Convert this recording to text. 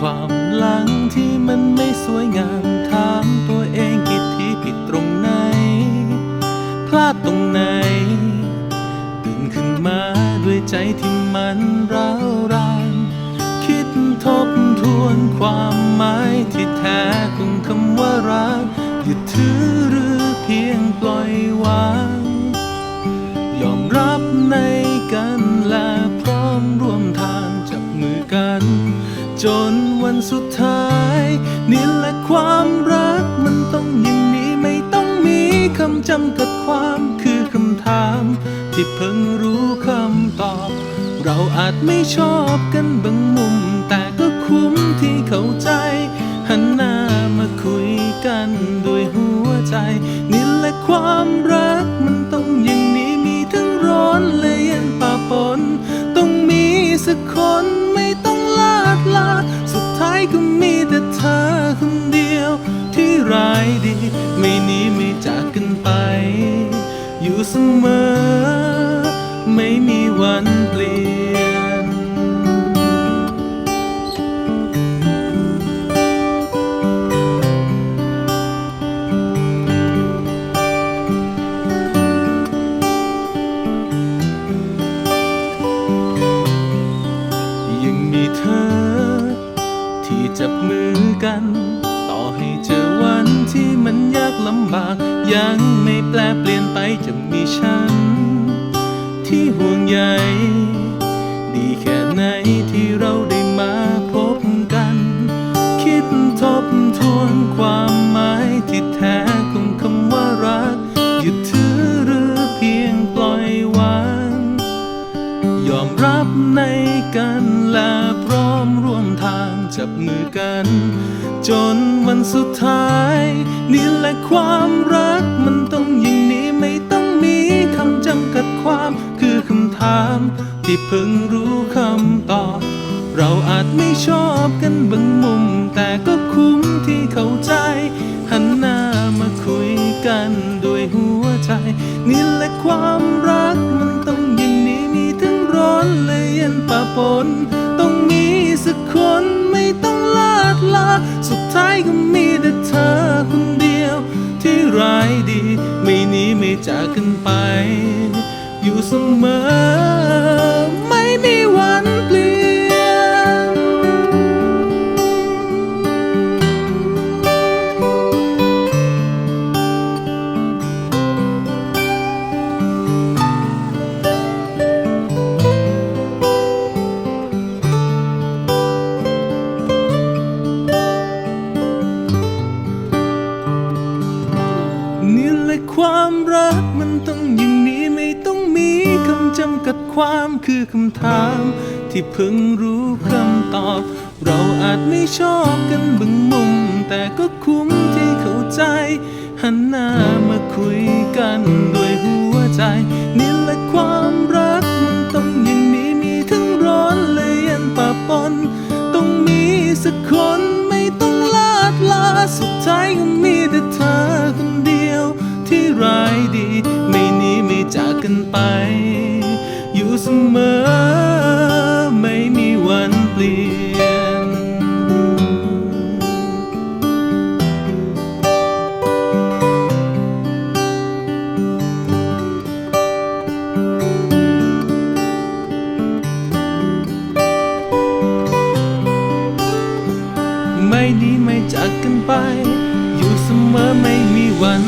ความหลังที่มันไม่สวยงามถามตัวเองคิดที่ผิดตรงไหน พลาดตรงไหนตื่นขึ้นมาด้วยใจที่มันร้าวรานคิดทบทวนความหมายที่แท้ของคำว่ารักหยุดถือหรือเพียงปล่อย สุดท้าย นี่แหละความรักมันต้องอย่างนี้ไม่ต้องมีคำจำกัดความคือคำถาม ที่เพิ่งรู้คำตอบ เราอาจไม่ชอบกันบางมุม แต่ก็คุ้มที่เข้าใจ หันหน้ามาคุยกันด้วยหัวใจ นี่แหละความรักมันต้องอย่างนี้มีทั้งร้อนและเย็นป่าปน ต้องมีสักคนไม่ต้องลาดลา ก็มีแต่เธอคนเดียว ที่ร้ายดีไม่หนีไม่จากกันไป อยู่เสมอ ไม่มีวันเปลี่ยน จับมือกัน ต่อให้เจอวันที่มันยากลำบาก ยังไม่แปลเปลี่ยนไปจะมีฉัน ที่ห่วงใยดีแค่ไหนที่เรา กัน จนวันสุดท้าย นี่แหละความรักมันต้องอย่างนี้ไม่ต้องมีคำจำกัดความคือคำถาม ที่เพิ่งรู้คำตอบ เราอาจไม่ชอบกันบางมุม แต่ก็คุ้มที่เข้าใจ หันหน้ามาคุยกันด้วยหัวใจ นี่แหละความรักมันต้องอย่างนี้มีทั้งร้อนและเย็นปะปน จากกันไป อยู่เสมอ ความรักมันต้องอย่างนี้ไม่ต้องมีคำจำกัดความคือคำถาม ที่เพิ่งรู้คำตอบ เราอาจไม่ชอบกันบางมุม แต่ก็คุ้มที่เข้าใจ หันหน้ามาคุยกันด้วยหัวใจ ไป อยู่เสมอไม่มีวันเปลี่ยน ไม่หนีไม่จากกันไป อยู่เสมอไม่มีวัน